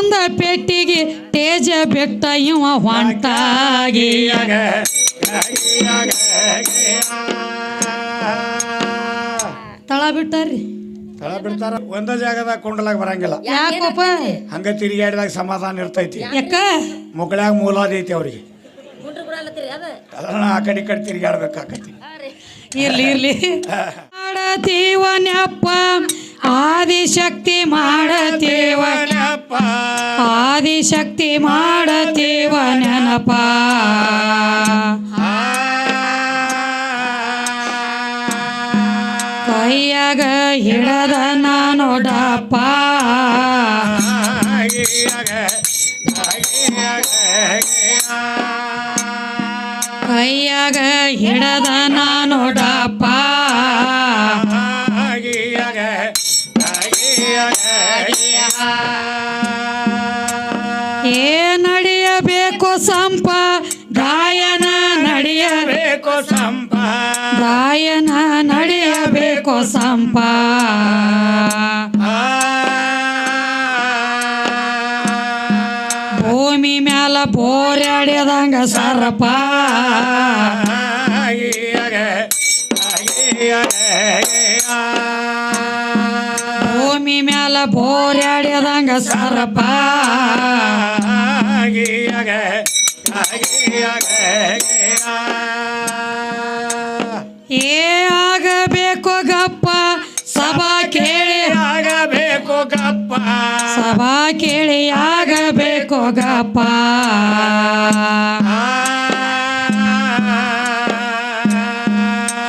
ಬಂದ ಪೆಟ್ಟಿಗೆ ತೇಜ ಬೆಟ್ಟ ಇವ ಹೊಂಟಾಗಿ. ತಳ ಬಿಟ್ಟಾರ್ರಿ ತಳ ಬಿಡ್ತಾರ ಒಂದ ಜಾಗದಾಗ ಕೊಂಡಲಾಗ ಬರಂಗಿಲ್ಲ. ಯಾಕಪ್ಪ? ಹಂಗ ತಿರುಗಾಡಿದಾಗ ಸಮಾಧಾನ ಇರ್ತೈತಿ. ಯಾಕ? ಮುಗಳಾಗ ಮೂಲಾದೈತಿ ಅವ್ರಿಗೆ. ಅದ? ಆ ಕಡೆ ಈ ಕಡೆ ತಿರುಗಾಡ್ಬೇಕಾಕತಿ ಇರ್ಲಿ ಇರ್ಲಿ. ಮಾಡತೀವ ನೆಪ್ಪ ಆದಿಶಕ್ತಿ ಮಾಡತೇವ. ದೇವನಪ್ಪ ಆದಿಶಕ್ತಿ ಮಾಡತೀವನಪ್ಪ ನೆನಪ. ಕೈಯಾಗ ಹಿಡದ ನಾನೋಡಪ್ಪ ಕೈಯಾಗ ಹಿಡದ ನಾನೋಡಪ್ಪ ಏ ನಡೆಯಬೇಕು ಸಂಪ ಗಾಯನ ನಡೆಯಬೇಕು ಸಂಪ ಗಾಯನ ನಡೆಯಬೇಕು ಸಂಪ ಭೂಮಿ ಮ್ಯಾಲ ಬೋರ್ಯಾಡ್ಯದಂಗ ಸರ್ಪ ಭೂಮಿ ಮ್ಯಾಲ ಬೋರ್ಯಾಡ್ಯದಂಗ ಸರ್ಪ ಏ ಆಗಬೇಕು ಗಪ್ಪ ಸಭಾ ಕೇಳಿ. ಆಗಬೇಕು ಗಪ್ಪ. ಸಭಾ ಕೇಳಿ ಆಗಬೇಕು ಗಪ್ಪ.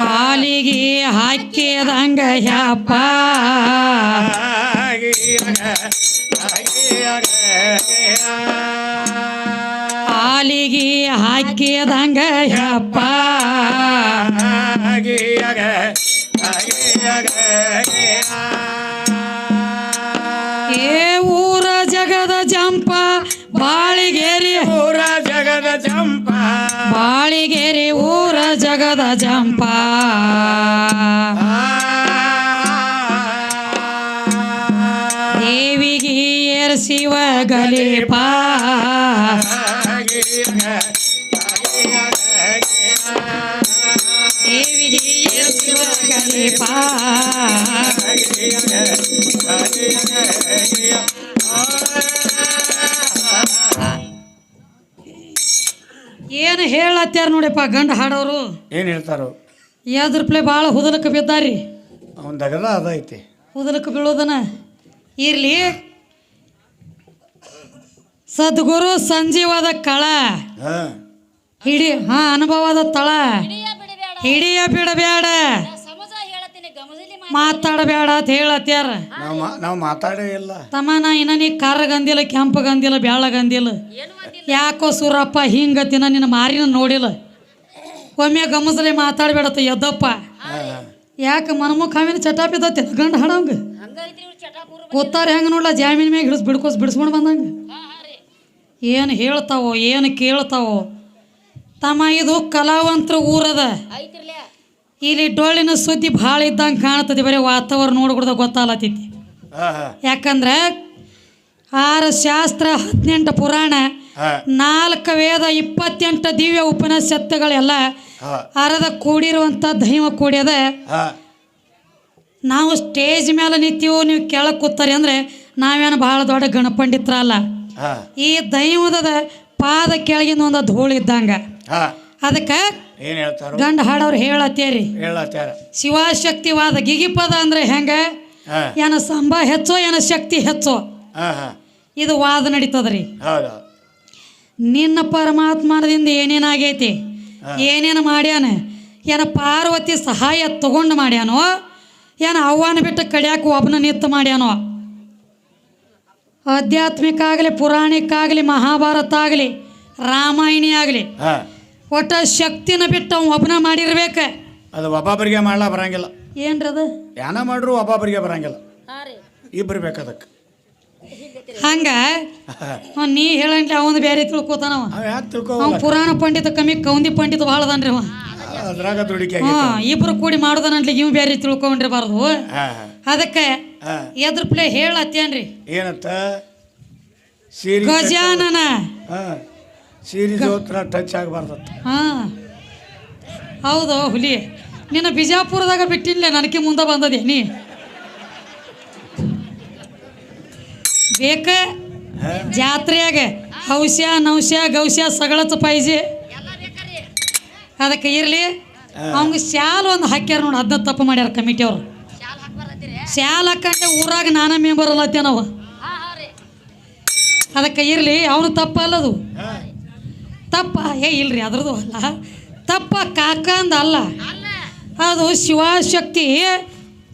ಹಾಲಿಗೆ ಹಾಕಿದಂಗ ಯಪ್ಪ ಹಾಲಿಗೆ ಹಾಕಿದಂಗ ಯಪ್ಪ. ಏ ಊರ ಜಗದ ಜಂಪ, ಬಾಳಿಗೇರಿ. ಊರ ಜಗದ ಚಂಪ ಬಾಳಿಗೇರಿ ಊರ ಜಗದ ಜಂಪ. ಏರ್ಸಿವ ಗಲಿ ಏನು ಹೇಳತ್ಯಾರ ನೋಡಿಪ್ಪ ಗಂಡ ಹಾಡೋರು? ಏನು ಹೇಳ್ತಾರೋ? ಯಾವ್ದ್ರ ಪ್ಲೇ ಭಾಳ ಹುದಲಕ್ಕೆ ಬಿದ್ದಾರಿ? ಅವನ ದಗದ ಅದೈತಿ ಹುದಲಕ್ಕೆ ಬೀಳೋದನ? ಇರ್ಲಿ. ಸದ್ಗುರು ಸಂಜೀವದ ಕಳ. ಹಿಡಿ ಹಾ ಅನುಭವದ ತಳ. ಹಿಡಿಯ ಬಿಡಬೇಡ. ಹಿಡಿಯ ಬಿಡಬೇಡ ಸಮಜ ಹೇಳತ್ತೀನಿ ಗಮಜಲಿ ಮಾತಾಡಬೇಡ ಅಂತ ಹೇಳತ್ಯಾರ. ನಾವು ಮಾತಾಡೇ ಇಲ್ಲ. ತಮ್ಮ ನಾ ಇನ್ನ ನೀ ಕರ್ರಗಂದಿಲ್ಲ ಕೆಂಪಗಂದಿಲ್ಲ ಗಂದಿಲ್ಲ ಬ್ಯಾಳ ಗಂದಿಲ್ಲ ಯಾಕೋ ಸೂರಪ್ಪ ತಿನ್ನ ನಿನ್ನ ಮಾರಿನ ನೋಡಿಲ್ಲ. ಒಮ್ಮೆ ಗಮಸಲಿ ಮಾತಾಡಬೇಡತ್ತ ಎದ್ದಪ್ಪ ಯಾಕೆ ಮನಮುಖ ಆಮೇಲೆ ಚಟಾಪ್ ಇದ್ದತ್ತೆ ಗಂಡ ಹಾಡಂಗ ಕೂತಾರ ಹೆಂಗೆ ನೋಡ್ಲ ಜಾಮೀನ್ ಮ್ಯಾಗ ಹಿಡಿಸ್ ಬಿಡ್ಕೋಸ್ ಬಿಡಿಸ್ಕೊಂಡು ಬಂದಂಗ? ಏನು ಹೇಳ್ತಾವೋ ಏನು ಕೇಳ್ತಾವೋ. ತಮ್ಮ ಇದು ಕಲಾವಂತರ ಊರದ. ಐತಿರ್ಲೆ ಇಲ್ಲಿ ಡೊಳ್ಳಿನ ಸುದ್ದಿ ಭಾಳ ಇದ್ದಂಗೆ ಕಾಣ್ತದೆ ಬರೀ ವಾತಾವರಣ ನೋಡ್ಬಿಡ್ದ ಹಾ ಯಾಕಂದ್ರೆ ಆರು ಶಾಸ್ತ್ರ ಹದಿನೆಂಟು ಪುರಾಣ ನಾಲ್ಕು ವೇದ ಇಪ್ಪತ್ತೆಂಟು ದಿವ್ಯ ಉಪನಿಷತ್ತುಗಳೆಲ್ಲ ಅರದ ಕೂಡಿರುವಂಥ ದೈವ ಕೂಡ್ಯದ. ನಾವು ಸ್ಟೇಜ್ ಮೇಲೆ ನಿಂತೀವೋ ನೀವು ಕೆಳಗೆ ಕೂತಾರೆ ಅಂದರೆ ನಾವೇನು ಭಾಳ ದೊಡ್ಡ ಗಣಪಂಡಿತ್ರ ಅಲ್ಲ. ಈ ದೈವದ ಪಾದ ಕೆಳಗಿನ ಒಂದು ಧೂಳು ಇದ್ದಂಗ. ಅದಕ್ಕೆ ಏನ್ ಹೇಳ್ತಾರೋ? ಗಂಡ ಹಾಡೋರು ಹೇಳತ್ತೇರಿ ಹೇಳತ್ತಾರ ಶಿವಶಕ್ತಿವಾದ ಗಿಗಿಪದ ಅಂದ್ರೆ ಹೆಂಗ? ಏನ ಸಂಭ ಹೆಚ್ಚೋ ಏನ ಶಕ್ತಿ ಹೆಚ್ಚೋ? ಇದು ವಾದ ನಡೀತದ್ರಿ. ನಿನ್ನ ಪರಮಾತ್ಮನದಿಂದ ಏನೇನಾಗೈತಿ ಏನೇನು ಮಾಡ್ಯಾನ? ಏನ ಪಾರ್ವತಿ ಸಹಾಯ ತಗೊಂಡು ಮಾಡ್ಯಾನೋ? ಏನ ಅವ್ವಾನ ಬಿಟ್ಟು ಕಡಿಯಾಕ ಒಬ್ಬನ ನಿತ್ತು ಮಾಡ್ಯಾನೋ? ಆಧ್ಯಾತ್ಮಿಕ ಆಗಲಿ ಪುರಾಣಿಕ ಆಗಲಿ ಮಹಾಭಾರತ ಆಗಲಿ ರಾಮಾಯಣಿ ಆಗಲಿ ಒಟ್ಟ ಶಕ್ತಿನ ಬಿಟ್ಟು ಅವ್ನು ಒಬ್ಬನ ಮಾಡಿರ್ಬೇಕ. ಅದು ಒಬ್ಬೊಬ್ಬರಿಗೆ ಮಾಡ್ಲಾ ಬರಂಗಿಲ್ಲ. ಏನ್ರದ ಯಾನ ಮಾಡ್ರು ಒಬ್ಬೊಬ್ಬರಿಗೆ ಬರಂಗಿಲ್ಲ. ಇಬ್ರು ಬೇಕು ಅದಕ್ಕೆ ಹಂಗ ನೀ ಹೇಳಂಟ್ಲೆ ಅವನ್ ಬೇರೆ ತಿಳ್ಕೊತಾನವ ಅವ. ಯಾಕೆ ಪುರಾಣ ಪಂಡಿತ ಕಮ್ಮಿ ಕೌಂದಿ ಪಂಡಿತ ಭಾಳ ಅದನ್ರಿ ಅವ. ಇಬ್ರು ಕೂಡಿ ಮಾಡೋದನಂಟ್ಲಿ ಇವ್ ಬೇರೆ ತಿಳ್ಕೊಂಡಿರಬಾರ್ದು ಅದಕ್ಕೆ ಎದ್ರಪ್ಲೆ ಎದ್ರ ಪ್ಲೇ ಹೇಳತ್ತೇನ್ರಿ? ಏನಂತ ಸೀರಿ ಗಜಾನನ. ಸೀರಿ ಜೋತ್ರ ಟಚ್ ಆಗಬಾರ್ದತ್ತ. ಹಾಂ. ಹೌದು ಹುಲಿ. ನಿನ್ನ ಬಿಜಾಪುರದಾಗ ಬಿಟ್ಟಿಲ್ಲ ನನಗೆ ಮುಂದೆ ಬಂದದೆ ನೀ. ಬೇಕ ಜಾತ್ರೆಯಾಗ ಹೌಸ್ಯ ನೌಶ್ಯ ಗೌಶ್ಯ ಸಗಳತ್ತು ಪೈಜಿ ಅದಕ್ಕೆ ಇರಲಿ. ಅವ್ಗೆ ಶಾಲ್ ಒಂದು ಹಾಕ್ಯಾರ ನೋಡಿ ಅದನ್ನ ತಪ್ಪು ಮಾಡ್ಯಾರ ಕಮಿಟಿ ಹಾಕಂಡೆ ಊರಾಗ ನಾನ ಮೆಂಬರ್ ಅಲ್ಲತ್ತೇನವ ನಾವು ಅದಕ್ಕೆ ಇರಲಿ ಅವನು ತಪ್ಪಲ್ಲದು. ತಪ್ಪ ಏ ಇಲ್ರಿ ಅದ್ರದ್ದು ಅಲ್ಲ. ತಪ್ಪ ಕಾಕ ಅಂದ ಅಲ್ಲ. ಅದು ಶಿವಶಕ್ತಿ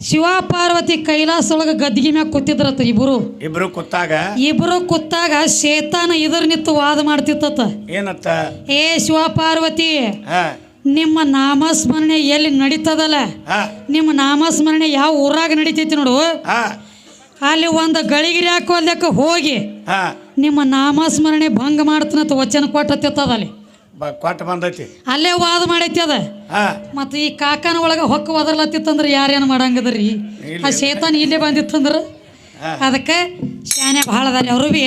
ಶಿವ ಪಾರ್ವತಿ ಕೈಲಾಸ ಒಳಗೆ ಗದ್ದಿಗೆ ಮ್ಯಾಗ ಕೂತಿದ್ರತ್ತ ಇಬ್ಬರು ಇಬ್ರು ಕೂತಾಗ? ಇಬ್ರು ಕೂತಾಗ ಶೇತಾನ ಇದ್ರ ನಿತ್ತು ವಾದ ಮಾಡ್ತಿತ್ತ ಏನತ್ತ? ಏ ಶಿವ ಪಾರ್ವತಿ ನಿಮ್ಮ ನಾಮಸ್ಮರಣೆ ಎಲ್ಲಿ ನಡೀತದಲ್ಲ? ನಿಮ್ಮ ನಾಮಸ್ಮರಣೆ ಯಾವ ಊರಾಗ ನಡೀತೈತಿ ನೋಡು. ಅಲ್ಲಿ ಒಂದು ಗಳಿಗಿರಿ ಹಾಕೋಲ್ದಕ್ಕೆ ಹೋಗಿ. ನಿಮ್ಮ ನಾಮಸ್ಮರಣೆ ಭಂಗ ಮಾಡ್ತನಂತ ವಚನ ಕೊಟ್ಟತ್ತಿತ್ತದ ಅಲ್ಲಿ ಕೊಟ್ಟು ಬಂದೈತಿ. ಅಲ್ಲೇ ವಾದ ಮಾಡೈತಿ ಅದ. ಮತ್ತು ಈ ಕಾಕನ ಒಳಗೆ ಹೊಕ್ಕ ಒದರ್ಲತ್ತಿತ್ತಂದ್ರೆ ಯಾರೇನು ಮಾಡಂಗದ್ರಿ? ಆ ಶೇತಾನ ಇಲ್ಲೇ ಬಂದಿತ್ತಂದ್ರೆ. ಅದಕ್ಕೆ ಶಾನೆ ಬಹಳ ಅದಾರೆ ಅವರು ಬಿ.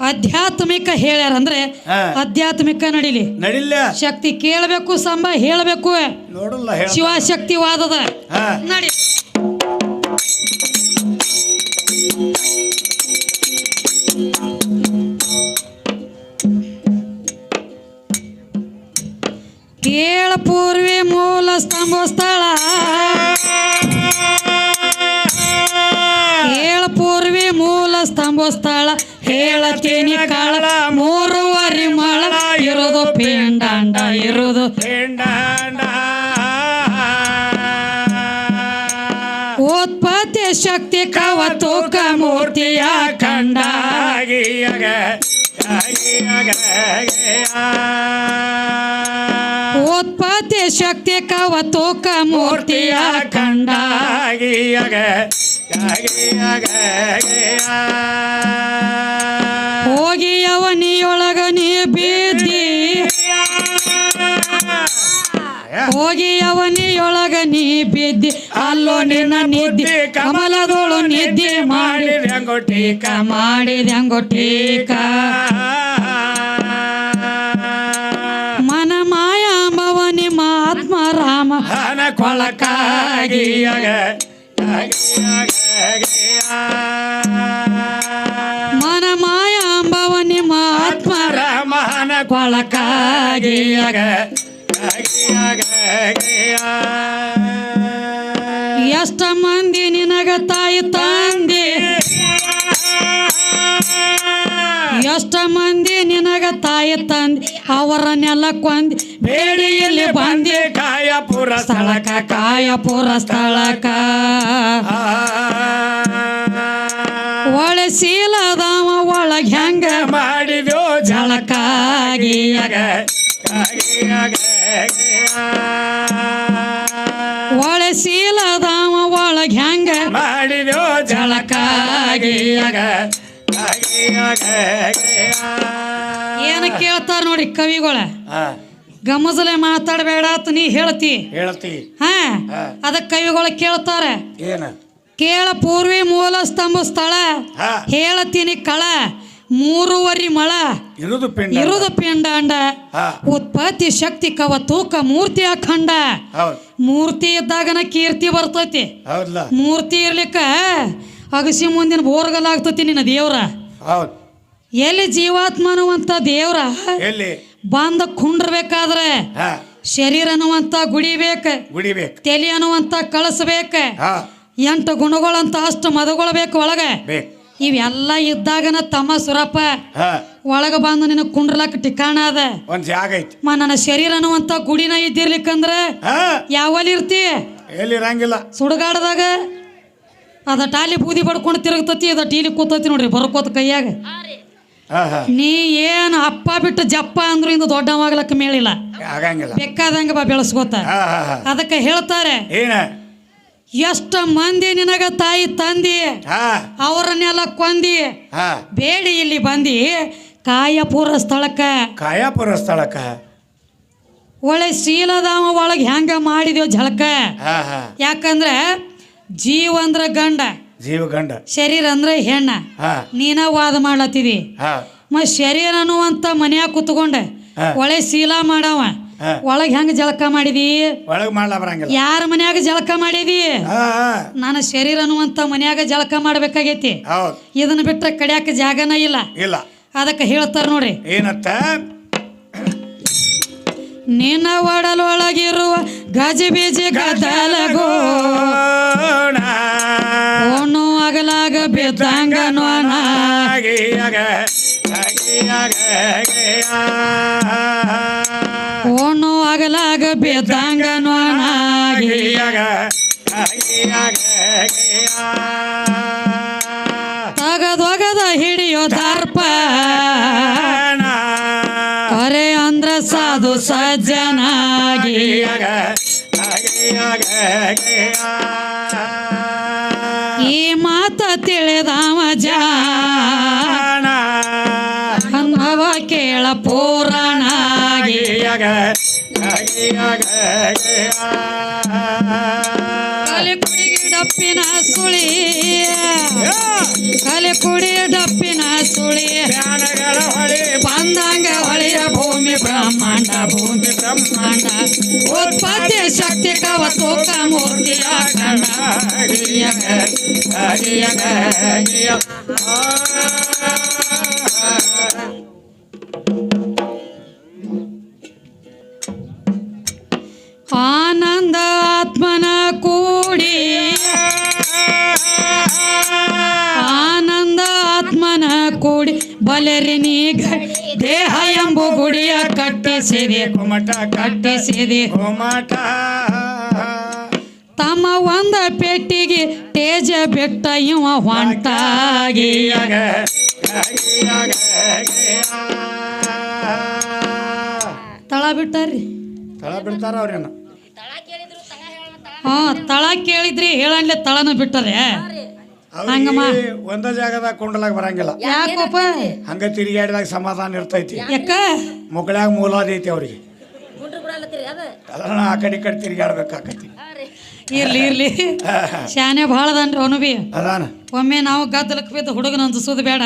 ಆಧ್ಯಾತ್ಮಿಕ ಹೇಳ್ಯಾರ ಅಂದ್ರೆ. ಆಧ್ಯಾತ್ಮಿಕ ನಡಿಲಿ. ನಡಿಲ್ಲ ಶಕ್ತಿ ಕೇಳಬೇಕು ಸಂಬ ಹೇಳಬೇಕು. ನೋಡಲ್ಲ ಹೇಳ ಶಿವಶಕ್ತಿ ವಾದದ ನಡಿ. ಕೇಳ ಪೂರ್ವಿ ಮೂಲ ಸ್ತಂಭ ಸ್ಥಳ ಸ್ತಂಭ ಸ್ಥಳ ಹೇಳತೀನಿ ಕಾಳ ಮೂರುವರಿ ಮಳ ಇರೋದು ಪೇಂಡಾಂಡ ಇರೋದು ಉತ್ಪತ್ತಿ ಶಕ್ತಿ ಕವ ತೂಕ ಮೂರ್ತಿಯ ಕಂಡ ಉತ್ಪತ್ತಿ ಶಕ್ತಿ ಕವ ತೂಕ ಮೂರ್ತಿಯ ಕಂಡ ಹೋಗಿ ಅವನಿಯೊಳಗ ನೀ ಬಿದ್ದಿ. ಹೋಗಿ ಅವನಿಯೊಳಗ ನೀ ಬಿದ್ದಿ. ಅಲ್ಲೋ ನಿನ್ನ ನಿದ್ದಿ. ಕಮಲದೋಳು ನಿದ್ದೆ ಮಾಡಿ ರಂಗೋಟೀಕ ಮಾಡಿದ ಟೀಕ. ಮನ ಮಾಯಾಮವನಿ ಆತ್ಮ ರಾಮ ಕೊಳಕಾಗಿಯಗ ಕೊಳಕಾಗಿಯಗ ಎಷ್ಟ ಮಂದಿ ನಿನಗ ತಾಯಿ ತಂದೆ? ಎಷ್ಟ ಮಂದಿ ನಿನಗ ತಾಯಿ ತಂದೆ? ಅವರನ್ನೆಲ್ಲ ಕೊಂದಿ ಬೇಡಿ ಇಲ್ಲಿ ಬಂದಿ ಕಾಯಪುರ ಸ್ಥಳಕ ಕಾಯಪುರ ಸ್ಥಳಕ ಒಳೆ ಒಳಗೆ ಹೆಂಗ ಮಾಡಿದ್ಯೋ ಜಳಕಾಗಿ ಒಳೆ ಶೀಲದಾವ ಒಳಗೆ ಹೆಂಗ ಮಾಡಿದ್ಯೋ ಜಳಕಾಗಿ ಏನ ಕೇಳ್ತಾರ ನೋಡಿ ಕವಿಗಳ? ಗಮಜಲೆ ಮಾತಾಡಬೇಡ ಅಂತ ನೀ ಹೇಳ್ತಿ. ಹೇಳ್ತಿ. ಹಾ. ಹಾ. ಅದಕ್ಕೆ ಕವಿಗಳು ಕೇಳ್ತಾರೆ. ಏನ? ಕೇಳ ಪೂರ್ವಿ ಮೂಲ ಸ್ತಂಭ ಸ್ಥಳ ಹಾ. ಹೇಳತೀನಿ ಕಳ ಮೂರುವರಿ ಮಳ ಇರುದು ಪಿಂಡ ಇರುದು ಪಿಂಡಾಂಡ. ಹಾ. ಉತ್ಪತ್ತಿ ಶಕ್ತಿ ಕವ ತೂಕ ಮೂರ್ತಿ ಅಖಂಡ ಹೌದ್. ಮೂರ್ತಿ ಇದ್ದಾಗನ ಕೀರ್ತಿ ಬರ್ತೈತಿ. ಮೂರ್ತಿ ಇರ್ಲಿಕ್ಕ ಅಗಸಿ ಮುಂದಿನ ಬೋರ್ಗಲ್ ಆಗ್ತೈತಿ ನಿನ್ನ ದೇವ್ರ. ಹೌದ್. ಎಲ್ಲಿ ಜೀವಾತ್ಮ ಅನ್ನುವಂಥ ದೇವ್ರ ಎಲ್ಲಿ? ಬಂದ ಕುಂಡ್ರಬೇಕಾದ್ರೆ ಹಾ. ಶರೀರ ಅನ್ನುವಂಥ ಗುಡಿಬೇಕು ಗುಡಿಬೇಕು ತಲೆ ಅನ್ನುವಂಥ ಕಳಿಸ್ಬೇಕು ಹಾ. ಎಂಟು ಗುಣಗಳಂತ ಅಷ್ಟು ಮದಗಳು ಬೇಕು ಒಳಗೆ. ಇವೆಲ್ಲ ಇದ್ದಾಗನ ತಮ್ಮ ಸುರಪ್ಪ. ಒಳಗ ಬಂದು ನಿನ್ನ ಕುಂಡ್ರಲಕ್ ಟಿಕಾಣ ಅದ. ಒಂದ್ ಜಾಗ ಐತಿ. ಮ ನನ್ನ ಶರೀರ ಅನ್ನುವಂತ ಗುಡಿನ ಇದ್ದಿರ್ಲಿಕ್ಕಂದ್ರ ಯಾವಲ್ಲಿ ಇರ್ತಿ? ಎಲ್ಲಿರಂಗಿಲ್ಲ. ಸುಡುಗಾಡದಾಗ ಅದ ಟಾಲಿ ಬೂದಿ ಬಡ್ಕೊಂಡು ತಿರುಗತತಿ ಅದ ಟೀಲಿ ಕೂತತಿ ನೋಡ್ರಿ ಬರ್ಕೋತ ಕೈಯಾಗ. ನೀ ಏನು ಅಪ್ಪ ಬಿಟ್ಟು ಜಪ್ಪ ಅಂದ್ರು ಇಂದು ದೊಡ್ಡವಾಗ್ಲಕ್ಕ ಮೇಳಿಲ್ಲ ಆಗಂಗಿಲ್ಲ. ಬೇಕಾದಂಗ ಬಾ ಬೆಳೆಸ್ಕೋತ. ಅದಕ್ಕೆ ಹೇಳ್ತಾರೆ ಏನ? ಎಷ್ಟು ಮಂದಿ ನಿನಗ ತಾಯಿ ತಂದಿ? ಅವ್ರನ್ನೆಲ್ಲ ಕೊಂದಿ? ಬೇಡಿ ಇಲ್ಲಿ ಬಂದಿ. ಕಾಯಪುರ ಸ್ಥಳಕ್ಕ. ಕಾಯಾಪುರ ಸ್ಥಳಕ್ಕ. ಒಳ್ಳೆ ಶೀಲಧಾಮ ಒಳಗೆ ಹೆಂಗ ಮಾಡಿದೇವ್ ಝಳಕ? ಯಾಕಂದ್ರೆ ಜೀವ ಅಂದ್ರ ಗಂಡ. ಜೀವ ಗಂಡ ಶರೀರ ಅಂದ್ರೆ ಹೆಣ್ಣ. ನೀನ ವಾದ ಮಾಡ್ಲತ್ತಿದಿ. ಮ ಶರೀರ ಅನ್ನುವಂತ ಮನ್ಯಾಗ ಕುತ್ಕೊಂಡ ಒಳ್ಳೆ ಶೀಲ ಮಾಡವ. ಒಳಗ್ ಹೆಂಗ್ ಜಳಕ ಮಾಡಿದಿ? ಒಳಗೆ ಮಾಡ್ಲಾ ಬರಂಗಿಲ್ಲ. ಯಾರ ಮನ್ಯಾಗ ಜಳಕ ಮಾಡಿದಿ? ಹಾ ಹಾ. ನಾನು ಶರೀರ ಅನ್ನುವಂತ ಮನ್ಯಾಗ ಜಳಕ ಮಾಡ್ಬೇಕಾಗೈತಿ. ಇದನ್ನ ಬಿಟ್ರೆ ಕಡ್ಯಾಕ ಜಾಗನ ಇಲ್ಲ. ಇಲ್ಲ. ಅದಕ್ಕೆ ಹೇಳ್ತಾರ ನೋಡ್ರಿ. ಏನತ್ತ? ನಿನ್ನ ಒಡಲೊಳಗಿರುವ ಗದಲಗೋ. ಬೀಜ ಓಣು ಅಗಲಾಗ ಬಿದ್ದಂಗ ಅಗಲಾಗ ಬಿದ್ದಂಗ ನೋಣ ಆಗಿಯಾಗ. ತಗದೊಗದ ಹಿಡಿಯೋ ದರ್ಪ. ಕರೆ ಅಂದ್ರ ಸಾಧು ಆಗಿಯಾಗ, ಆಗಿಯಾಗ. ಈ ಮಾತ ತಿಳಿದವ ಜಾಣ ಅನುಭವ ಕೇಳ ಪೂರಣಾಗಿ. ಕಲೆ ಕುಡಿ ಡಪ್ಪಿನ ಸುಳಿ ಕಲೆ ಕುಡಿ ಡಪ್ಪಿನ ಸುಳಿ ಬಂದಂಗ ಹೊಳೆಯ ಭೂಮಿ ಬ್ರಹ್ಮಾಂಡ ಭೂಮಿ ಬ್ರಹ್ಮಾಂಡ ಉತ್ಪತ್ತಿ ಶಕ್ತಿ ಕವ ತೂಕ ಮೂರ್ತಿಯ ಕಂಡ ಆನಂದ ದೇಹ ಎಂಬು ಗುಡಿಯ ಕಟ್ಟಿಸಿದೆ. ಕುಮಟ ಕಟ್ಟಿಸಿದೆ. ಕುಮಟ ತಮ್ಮ ಒಂದ ಪೆಟ್ಟಿಗೆ ತೇಜ ಬೆಟ್ಟ ಇವ ಹೊಂಟಾಗಿ ತಳ ಬಿಟ್ಟಾರ್ರಿ ತಳ ಬಿಡ್ತಾರ ಅವ್ರೇನ? ಹಾ ತಳ ಕೇಳಿದ್ರಿ ಹೇಳನ್ಲೆ ತಳನ ಬಿಟ್ಟರೆ. ಹಂಗಮ್ಮ. ಒಂದ ಜಾಗದಾಗ ಕುಂಡಲಾಗ ಬರಂಗಿಲ್ಲ. ಯಾಕಪ್ಪ? ಹಂಗ ತಿರುಗಾಡಿದಾಗ ಸಮಾಧಾನ ಇರ್ತೈತಿ. ಯಾಕ? ಮುಗಳಾಗ ಮೂಲಾದ ಐತಿ ಅವ್ರಿಗೆ. ಅದನ್ನ ಆ ಕಡೆ ಈ ಕಡೆ ತಿರುಗಾಡ್ಬೇಕಾಕತಿ ಇರ್ಲಿ ಇರ್ಲಿ. ಶಾನೆ ಭಾಳದನ್ರಿ ಅವನು ಬಿ ಅದಾನ. ಒಮ್ಮೆ ನಾವು ಗದ್ದಲಕ್ಕೆ ಬಿದ್ದು ಹುಡುಗನ ಅನ್ಸೋದು ಬೇಡ.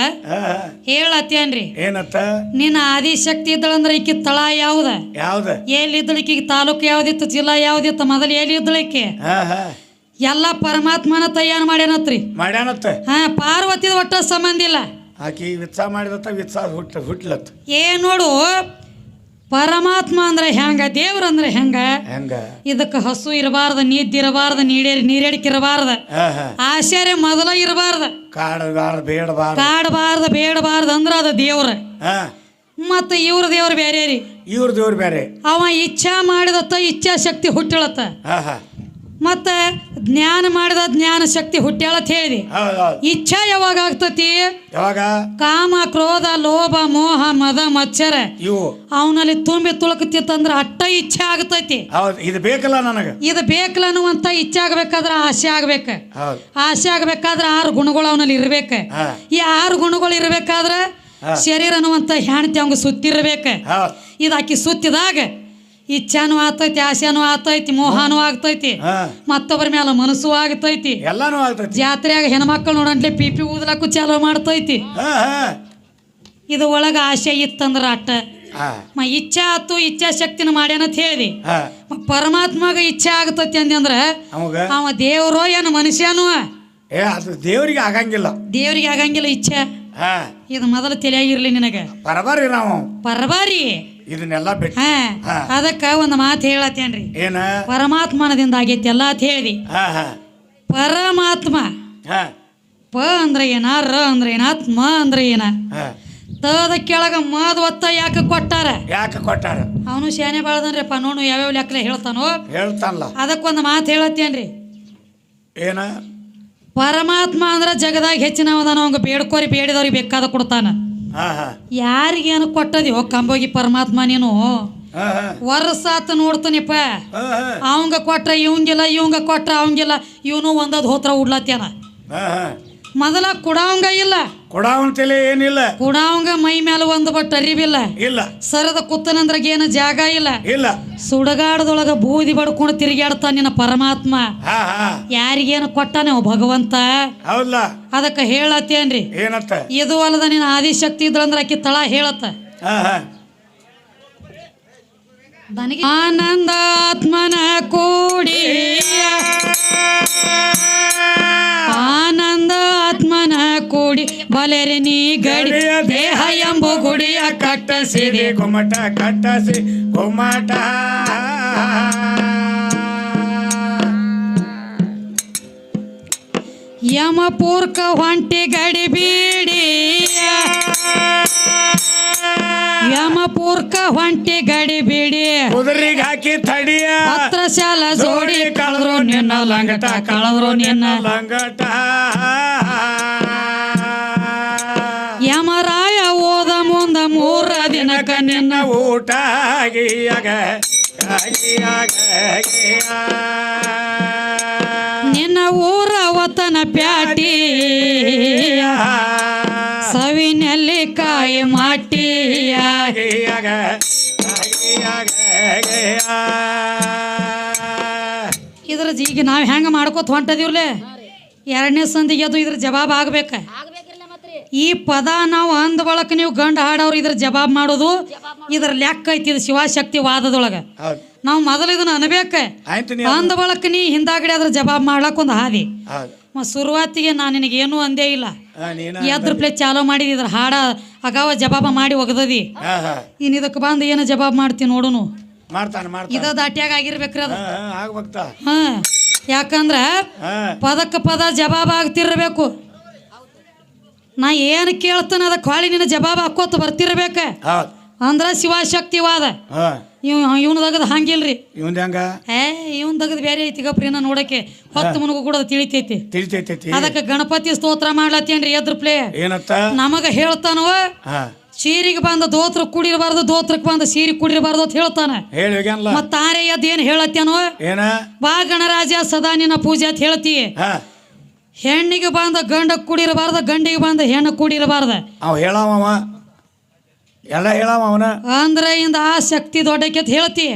ಹೇಳತ್ತೇನ್ರಿ ಏನತ್ತ? ನಿನ್ನ ಆದಿಶಕ್ತಿ ಇದ್ದಳಂದ್ರ ಈಕಿ ತಳ ಯಾವ್ದ? ಯಾವ್ದ? ಎಲ್ಲಿ ಈಕಿಗೆ ತಾಲೂಕು ಯಾವ್ದಿತ್ತು ಜಿಲ್ಲಾ ಯಾವ್ದಿತ್ತು ಮೊದಲು ಎಲ್ಲಿ ಇದ್ದಳಿಕೆ ಎಲ್ಲ ಪರಮಾತ್ಮನ ತಯಾರು ಮಾಡ್ಯಾನತ್ರಿ. ಮಾಡ್ಯಾನತ್ತ. ಹಾ ಪಾರ್ವತಿದ ಒಟ್ಟ ಸಂಬಂಧ ಇಲ್ಲ. ಆಕಿ ವಿತ್ಸ ಮಾಡಿದತ್ತ ವಿತ್ಸ ಹುಟ್ಟ ಹುಟ್ಲತ್ತ. ಏ ನೋಡು ಪರಮಾತ್ಮ ಅಂದ್ರೆ ಹೆಂಗ ದೇವ್ರ ಅಂದ್ರೆ ಹೆಂಗ? ಹೆಂಗ? ಇದಕ್ಕೆ ಹಸು ಇರಬಾರ್ದ ನಿದ್ದಿರಬಾರ್ದ ನೀಡೇರಿ ನೀರೇಡಿಕೆ ಇರಬಾರ್ದ. ಹಾ ಹಾ. ಆಶ್ಚರ್ಯ ಮೊದಲ ಇರಬಾರ್ದ. ಕಾಡಬಾರ ಬೇಡಬಾರ ಕಾಡಬಾರ್ದ ಬೇಡಬಾರ್ದ ಅಂದ್ರ ಅದು ದೇವ್ರ. ಮತ್ತ ಮತ್ತು ಇವ್ರ ದೇವ್ರ ಬೇರೆ ರೀ ಇವ್ರ ದೇವ್ರ ಬೇರೆ ಅವ ಇಚ್ಛಾ ಮಾಡಿದತ್ತ ಇಚ್ಛಾ ಶಕ್ತಿ ಹುಟ್ಟಳತ್ತ. ಮತ್ತು ಜ್ಞಾನ ಮಾಡಿದ ಜ್ಞಾನ ಶಕ್ತಿ ಹುಟ್ಟ್ಯಾಳತ್ ಹೇಳಿದಿ. ಹೌದ್ ಇಚ್ಛಾ ಯಾವಾಗ ಆಗ್ತತಿ? ಯಾವಾಗ? ಕಾಮ ಕ್ರೋಧ ಲೋಭ ಮೋಹ ಮದ ಮಚ್ಚರ ಇವು. ಅವನಲ್ಲಿ ತುಂಬಿ ತುಳುಕತಿತ್ತಂದ್ರ ಅಟ್ಟ ಇಚ್ಛೆ ಆಗ್ತೈತಿ. ಇದು ಬೇಕಲ್ಲ ನನಗೆ. ಇದು ಬೇಕಲ್ಲ ಅನ್ನುವಂತ ಇಚ್ಛೆ ಆಗ್ಬೇಕಾದ್ರ ಆಸೆ ಆಗ್ಬೇಕ. ಆಸೆ ಆಗ್ಬೇಕಾದ್ರ ಆರು ಗುಣಗಳು ಅವನಲ್ಲಿ ಇರ್ಬೇಕ. ಈ ಆರು ಗುಣಗಳು ಇರ್ಬೇಕಾದ್ರ. ಶರೀರ ಅನ್ನುವಂತ ಹೆಣ್ತಿ ಅವಂಗ ಸುತ್ತಿರ್ಬೇಕ. ಇದಾಕಿ ಸುತ್ತಿದಾಗ ಇಚ್ಛಾನು ಆತೈತಿ ಆಸೆನೂ ಆತೈತಿ ಮೋಹನೂ ಆಗ್ತೈತಿ ಮತ್ತೊಬ್ಬರ ಮೇಲೆ ಮನಸ್ಸು ಆಗ್ತೈತಿ. ಎಲ್ಲಾನು ಆಗ್ತೈತಿ. ಜಾತ್ರೆಯಾಗ ಹೆಣ್ಮಕ್ಳು ನೋಡಂಟ್ಲೆ ಪಿ ಪಿ ಊದ್ಲಾಕು ಚಾಲೋ ಮಾಡ್ತೈತಿ. ಇದು ಒಳಗ ಆಸೆ ಇತ್ತಂದ್ರ ಅಟ್ಟ. ಮ ಇಚ್ಛಾ ಆತು ಇಚ್ಛಾ ಶಕ್ತಿನ ಮಾಡ್ಯಾನಂತ ಹೇಳಿ. ಪರಮಾತ್ಮಗ ಇಚ್ಛೆ ಆಗ್ತೈತಿ ಅಂದ್ರ ಅವ ದೇವರೋ ಏನು ಮನುಷ್ಯನೂ? ಏ ಅದು ದೇವ್ರಿಗೆ ಆಗಂಗಿಲ್ಲ. ದೇವರಿಗೆ ಆಗಂಗಿಲ್ಲ ಇಚ್ಛೆ. ಇದು ಮೊದಲು ತಿಳಿಯಾಗಿರ್ಲಿ ನಿನಗ. ಪರಬಾರಿ ನಾವು ಪರಬಾರಿ. ಇದನ್ನೆಲ್ಲ ಬಿಟ್ಟು ಹಾ ಹಾ. ಅದಕ್ಕ ಒಂದು ಮಾತು ಹೇಳತ್ತೇನ್ರಿ? ಏನ? ಪರಮಾತ್ಮನದಿಂದ ಆಗೈತಿ ಎಲ್ಲ ಅಂತ ಹೇಳಿ ಹಾ ಹಾ. ಪರಮಾತ್ಮ. ಹಾ. ಪ ಅಂದ್ರೆ ಏನ ರ ಅಂದ್ರೆ ಏನ ಆತ್ಮ ಅಂದ್ರೆ ಏನ? ಹಾ. ತದ ಕೆಳಗ ಮದ್ ಒತ್ತ ಯಾಕೆ ಕೊಟ್ಟಾರ? ಯಾಕೆ ಕೊಟ್ಟಾರ? ಅವನು ಶಾನೆ ಬಾಳ್ದನ್ರಿಪ್ಪ ನೋಡು ಯಾವ್ಯಾವ ಲೆಕ್ಕ ಹೇಳ್ತಾನೋ. ಹೇಳ್ತಾನಲ್ಲ. ಅದಕ್ಕೊಂದು ಮಾತು ಹೇಳತ್ತೇನ್ರಿ? ಏನ? ಪರಮಾತ್ಮ ಅಂದ್ರೆ ಜಗದಾಗ ಹೆಚ್ಚಿನವದಾನ ಅವಂಗ ಬೇಡ್ಕೋರಿ ಬೇಡಿದವ್ರಿಗೆ ಬೇಕಾದ ಕೊಡ್ತಾನ. ಯಾರಿಗೇನು ಕೊಟ್ಟದಿ ಕಂಬೋಗಿ ಪರಮಾತ್ಮ ನೀನು? ವರ್ಸಾತ್ ಹಾ. ವರ್ಷ ಆತ ನೋಡ್ತಾನಿಪ್ಪ. ಅವಂಗ ಕೊಟ್ರ ಇವಂಗಿಲ್ಲ ಇವಂಗ ಕೊಟ್ರ ಅವಂಗಿಲ್ಲ. ಇವನು ಒಂದದ್ ಹೋತ್ರ ಉಡ್ಲತ್ತೇನ? ಮೊದಲ ಕುಡಾವಂಗ ಇಲ್ಲ. ಕೊಡಾವಂತಲೇ ಏನಿಲ್ಲ. ಕುಡಾವಂಗ ಮೈ ಮೇಲೆ ಒಂದು ಬಟ್ ಅರಿವಿಲ್ಲ. ಇಲ್ಲ. ಸರದ ಕುತ್ತನಂದ್ರಾಗ ಏನು ಜಾಗ ಇಲ್ಲ. ಇಲ್ಲ. ಸುಡಗಾಡದೊಳಗ ಬೂದಿ ಬಡ್ಕೊಂಡು ತಿರುಗಾಡ್ತಾನ ನಿನ್ನ ಪರಮಾತ್ಮ. ಯಾರಿಗೇನು ಕೊಟ್ಟಾನೆ ಭಗವಂತ? ಹೌದಲ್ಲ ಅದಕ್ಕೆ ಹೇಳತ್ತೇನ್ರಿ? ಏನತ್ತ? ಇದು ಅಲ್ಲದ ನಿನ್ನ ಆದಿಶಕ್ತಿ ಇದ್ರಂದ್ರ ಆಕಿ ತಳ ಹೇಳತ್ತ. ನನಗೆ ಆನಂದಾತ್ಮನ ಕೂಡಿ ಕೂಡಿ ಬಲೆರೆ ನೀ ಗಡಿ ದೇಹ ಎಂಬು ಗುಡಿಯ ಕಟ್ಟಸಿದೆ. ಗುಮ್ಮಟ ಕಟ್ಟಸಿ ಗುಮ್ಮಟ. ಯಮಪೂರ್ಕ ಹೊಂಟಿ ಗಡಿ ಬೀಡಿ. ಯಮಪೂರ್ಕ ಹೊಂಟಿ ಗಡಿ ಬೀಡಿ. ಕುದುರೆಗೆ ಹಾಕಿ ತಡಿಯ. ಹತ್ರ ಶಾಲ ಜೋಡಿ ಕಳೆದ್ರು ನಿನ್ನ ಲಂಗಟ ಕಳೆದ್ರು ನಿನ್ನ ಲಂಗಟ. ನಿನ್ನ ಊಟ ಆಗಿಯಾಗ ಆಗಿಯಾಗ ನಿನ್ನ ಊರ ವತನ ಪ್ಯಾಟಿ ಸವಿನಲ್ಲಿ ಕಾಯಿ ಮಾಟಿಯ ಆಗಿಯಾಗ ಇದ್ರ ಈಗ ನಾವು ಹೆಂಗ ಮಾಡ್ಕೋತ ಹೊಂಟದಿವ್ಲೆ? ಎರಡನೇ ಸಂದಿಗೆ ಅದು ಇದ್ರ ಜವಾಬ್ ಆಗ್ಬೇಕ. ಈ ಪದ ನಾವು ಅಂದ ಬಳಕ ನೀವು ಗಂಡ ಹಾಡೋರು ಇದ್ರ ಜವಾಬ್ ಮಾಡೋದು ಇದ್ರ ಲೆಕ್ಕ ಐತಿ ಇದು ಶಿವಶಕ್ತಿ ವಾದದೊಳಗ. ನಾವು ಮೊದಲು ಇದನ್ನ ಅನ್ಬೇಕ. ಅಂದ. ಬಳಕ ನೀ ಹಿಂದಾಗಡೆ ಅದ್ರ ಜವಾಬ್ ಮಾಡ್ಲಕ್ ಒಂದು ಹಾದಿ. ಶುರುವಾತಿಗೆ ನಾನು ನಿನಗೇನು ಅಂದೇ ಇಲ್ಲ. ಎದ್ರ ಪ್ಲೇ ಚಾಲೋ ಮಾಡಿದ ಇದ್ರ ಹಾಡ ಅಗಾವ ಜವಾಬ ಮಾಡಿ ಒಗದದಿ. ಇನ್ ಇದಕ್ಕೆ ಬಂದು ಏನು ಜವಾಬ್ ಮಾಡ್ತೀನಿ ನೋಡುನು ಇದ ದಾಟ್ಯಾಗ ಆಗಿರ್ಬೇಕ್ರಿ ಅದು. ಯಾಕಂದ್ರ ಪದಕ್ಕೆ ಪದ ಜವಾಬ್ ಆಗ್ತಿರ್ಬೇಕು. ನಾ ಏನು ಕೇಳ್ತಾನೆ ಅದಕ್ಕೆ ಹೊಳಿ ನಿನ್ನ ಜವಾಬ್ ಹಾಕೋತ ಬರ್ತಿರ್ಬೇಕ. ಹೌದು. ಅಂದ್ರ ಶಿವಶಕ್ತಿವಾದ. ಇವ್ ಇವನ್ ತಗದ್ ಹಂಗಿಲ್ರಿ. ಇವನ್ ಹೆಂಗ? ಏ ಇವನ್ ತಗದ್ ಬೇರೆ ಐತಿ ಗಪ್ರಿ ನಾ ನೋಡಕ್ಕೆ ಹೊತ್ತು ಮುನಗು ಕೂಡ ತಿಳಿತೈತಿ. ತಿಳಿತೈತಿ ಅದಕ್ಕೆ ಗಣಪತಿ ಸ್ತೋತ್ರ ಮಾಡ್ಲತ್ತೇನ್ರಿ ಎದ್ರ ಪ್ಲೇ? ಏನತ್ತ? ನಮಗ ಹೇಳ್ತಾನವ ಸೀರಿಗೆ ಬಂದ ದೋತ್ರ ಕುಡಿರಬಾರ್ದು ದೋತ್ರಕ್ಕೆ ಬಂದ ಸೀರೆ ಕುಡಿರಬಾರ್ದು ಅಂತ ಹೇಳ್ತಾನ. ಮತ್ತ ತಾರೇ ಅದೇನು ಹೇಳತ್ತೇನೋ? ಏನ? ಬಾ ಗಣರಾಜ ಸದಾ ನಿನ್ನ ಪೂಜೆ ಅಂತ ಹೇಳ್ತಿ. ಹೆಣ್ಣಿಗೆ ಬಂದ ಗಂಡ ಕುಡಿರಬಾರ್ದ ಗಂಡಿಗೆ ಬಂದ ಹೆಣ್ಣು ಕುಡಿರಬಾರ್ದ. ಅವ ಹೇಳವ ಎಲ್ಲ ಹೇಳವ ಅವನ? ಅಂದ್ರೆ ಇಂದ ಆ ಶಕ್ತಿ ದೊಡ್ಡಕ್ಕೆ ಹೇಳ್ತಿ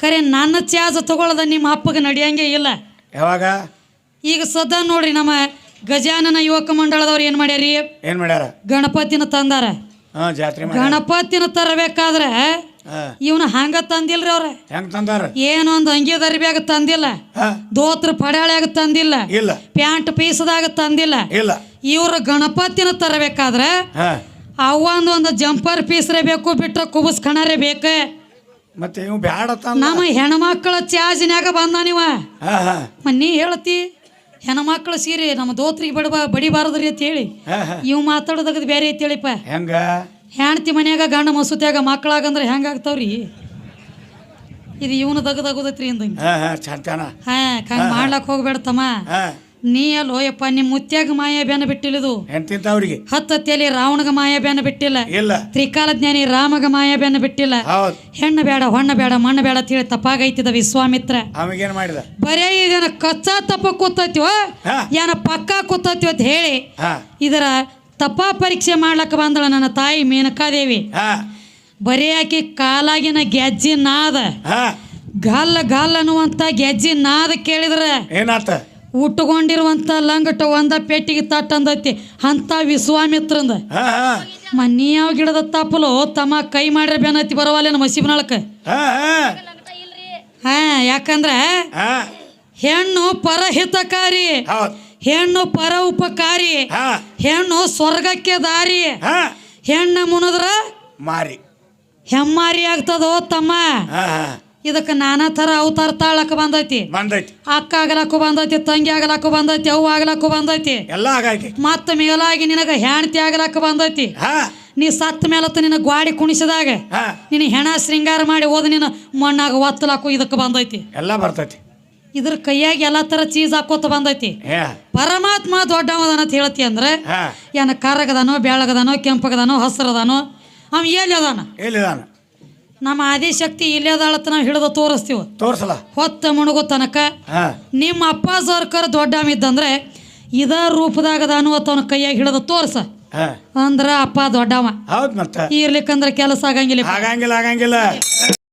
ಕರೆ ನನ್ನ ಚಾರ್ಜ್ ತಗೊಳ್ಳದ ನಿಮ್ಮ ಅಪ್ಪಗೆ ನಡೆಯಂಗೆ ಇಲ್ಲ. ಯಾವಾಗ? ಈಗ ಸದಾ ನೋಡ್ರಿ ನಮ್ಮ ಗಜಾನನ ಯುವಕ ಮಂಡಳದವ್ರು ಏನು ಮಾಡ್ಯಾರಿ? ಏನ್ ಮಾಡ್ಯಾರ? ಗಣಪತಿನ ತಂದಾರ. ಜಾತ್ರೆ ಗಣಪತಿನ ತರಬೇಕಾದ್ರೆ ಇವನ ಹಂಗ ತಂದಿಲ್ರಿ ಅವ್ರ? ಹೆಂಗ್ ತಂದಾರ? ಏನೊಂದು ಅಂಗಿ ದರ್ಬ್ಯಾಗ ತಂದಿಲ್ಲ. ದೋತ್ರ ಪಡ್ಯಾಳ್ಯಾಗ ತಂದಿಲ್ಲ. ಇಲ್ಲ. ಪ್ಯಾಂಟ್ ಪೀಸದಾಗ ತಂದಿಲ್ಲ. ಇಲ್ಲ. ಇವ್ರ ಗಣಪತಿನ ತರಬೇಕಾದ್ರೆ ಅವಂದು ಒಂದು ಜಂಪರ್ ಪೀಸ್ರೆ ಬೇಕು ಬಿಟ್ರೆ ಕುಬಸ್ ಕಣರೇ ಬೇಕು. ಮತ್ತೆ ಇವ್ ಬ್ಯಾಡ ನಮ್ಮ ಹೆಣ್ಮಕ್ಳ ಚಾಜಿನ್ಯಾಗ ಬಂದ ನೀವ? ನೀ ಹೇಳ್ತಿ. ಹೆಣ್ಮಕ್ಳ ಸೀರೆ ನಮ್ಮ ದೋತ್ರಿಗೆ ಬಡಬ ಬಡಿಬಾರದ್ರಿ ಅಂತ ಹೇಳಿ ಇವ್ ಮಾತಾಡೋದಗದು ಬೇರೆ ಐತೇಳಿಪ್ಪ. ಹೆಂಗ? ಹೆಣ್ತಿ ಮನ್ಯಾಗ ಗಂಡ ಮಸೂತ್ಯಾಗ ಮಕ್ಕಳಾಗಂದ್ರೆ ಹೆಂಗಾಗ್ತಾವ್ರಿ? ಇದು ಇವನು ದಗದಗುದತ್ರಿ ಅಂದಂಗೆ. ಹಾ ಮಾಡ್ಲಕ್ ಹೋಗ್ಬೇಡ ತಮ್ಮ ನೀ ಅಲ್ಲೋ ಯಪ್ಪ ನಿಮ್ ಮುತ್ಯಾಗ ಮಾಯ ಬ್ಯಾನ ಬಿಟ್ಟಿಲ್ಲದು. ಹತ್ತತ್ತಿಯಲ್ಲಿ ರಾವಣಗ ಮಾಯ ಬೆನ್ನ ಬಿಟ್ಟಿಲ್ಲ. ಇಲ್ಲ. ತ್ರಿಕಾಲ ಜ್ಞಾನಿ ರಾಮಗ ಮಾಯ ಬೆನ್ನ ಬಿಟ್ಟಿಲ್ಲ. ಹೆಣ್ಣು ಬೇಡ ಹೊಣ್ಣ ಬೇಡ ಮಣ್ಣು ಬೇಡ ಅಂತ ಹೇಳಿ ತಪ್ಪಾಗೈತಿದ ವಿಶ್ವಾಮಿತ್ರ. ಬರೇ ಇದನ್ನ ಕಚ್ಚಾ ತಪ್ಪ ಕೂತೈತಿವ. ಏನ ಪಕ್ಕ ಕೂತೈತಿವ ಅಂತ ಹೇಳಿ ಇದರ ತಪ್ಪ ಪರೀಕ್ಷೆ ಮಾಡ್ಲಕ್ಕ ಬಂದಳ ನನ್ನ ತಾಯಿ ಮೇನಕಾದೇವಿ. ಬರೀ ಆಕಿ ಕಾಲಾಗಿನ ಗೆಜ್ಜೆ ನಾದ. ಗಲ್ಲ ಅನ್ನುವಂತ ಅನ್ನುವಂಥ ಗೆಜ್ಜಿ ನಾದ ಕೇಳಿದ್ರೆ. ಏನಾತ? ಉಟ್ಟುಕೊಂಡಿರುವಂತ ಲಂಗಟ ಒಂದ ಪೆಟ್ಟಿಗೆ ತಟ್ಟಂದೈತಿ ಅಂಥ ವಿಶ್ವಾಮಿತ್ರಂದ. ಮನಿಯಾವ ಗಿಡದ ತಪ್ಪಲು ತಮ್ಮ ಕೈ ಮಾಡ್ರೆ ಬೆನತಿ ಬರವಲ್ಲೇನ ಮಸೀಬ್ನಾಳಕ ಹ ಯಾಕಂದ್ರ ಹೆಣ್ಣು ಪರಹಿತಕಾರಿ. ಹೆಣ್ಣು ಪರ ಉಪಕಾರಿ ಹಾ. ಹೆಣ್ಣು ಸ್ವರ್ಗಕ್ಕೆ ದಾರಿ ಹಾ. ಹೆಣ್ಣ ಮುನದ್ರ ಮಾರಿ. ಹೆಮ್ಮಾರಿ ಆಗ್ತದೋ ತಮ್ಮ? ಹಾ ಹಾ. ಇದಕ್ಕೆ ನಾನಾ ಥರ ಅವತಾರ ತಾಳಕ್ಕೆ ಬಂದೈತಿ. ಬಂದೈತಿ. ಅಕ್ಕ ಆಗ್ಲಕ್ಕೂ ಬಂದೈತಿ ತಂಗಿ ಆಗ್ಲಕ್ಕೂ ಬಂದೈತಿ ಅವ್ವ ಆಗ್ಲಕ್ಕೂ ಬಂದೈತಿ. ಎಲ್ಲ ಆಗೈತಿ. ಮತ್ತ ಮೇಲಾಗಿ ನಿನಗ ಹೆಣ್ತಿ ಆಗಲಕ್ಕ ಬಂದೈತಿ. ಹಾ. ನೀ ಸತ್ತ ಮೇಲತ್ತ ನಿನ್ನ ಗ್ವಾಡಿ ಕುಣಿಸಿದಾಗ ಹಾ. ನಿನ್ನ ಹೆಣ ಶೃಂಗಾರ ಮಾಡಿ ಹೋದ ನಿನ್ನ ಮಣ್ಣಾಗ ಒತ್ತಲಾಕು ಇದಕ್ಕೆ ಬಂದೈತಿ. ಎಲ್ಲ ಬರ್ತೈತಿ. ಇದ್ರ ಕೈಯಾಗ ಎಲ್ಲಾ ತರ ಚೀಸ್ ಹಾಕೋತ ಬಂದೈತಿ. ಪರಮಾತ್ಮ ದೊಡ್ಡವದನ ಅಂತ ಹೇಳ್ತಿ ಅಂದ್ರೆ ಏನ ಕರಗದಾನೋ ಬೆಳಗದಾನೋ ಕೆಂಪಗದಾನೋ ಹಸ್ರದಾನೋ ಅವ ಎಲ್ಲಿ ಅದಾನ? ಎಲ್ಲಿದಾನ? ನಮ್ಮ ಆದಿಶಕ್ತಿ ಇಲ್ಲೇ ಅದಾಳತ್ತ ನಾವು ಹಿಡಿದು ತೋರಿಸ್ತೀವಿ. ತೋರಿಸಲ ಹೊತ್ತ ಮುಣುಗು ತನಕ ನಿಮ್ಮ ಅಪ್ಪ ಸರ್ಕಾರ ದೊಡ್ಡವ ಇದ್ದಂದ್ರೆ ಇದ ರೂಪದಾಗ ಅದಾನು ಅವನ ಕೈಯಾಗ ಹಿಡಿದು ತೋರ್ಸ. ಅಂದ್ರ ಅಪ್ಪ ದೊಡ್ಡವ ಮತ್ತೆ. ಇರ್ಲಿಕ್ಕಂದ್ರ ಕೆಲಸ ಆಗಂಗಿಲ್ಲ ಆಗಂಗಿಲ್ಲ ಆಗಂಗಿಲ್ಲ.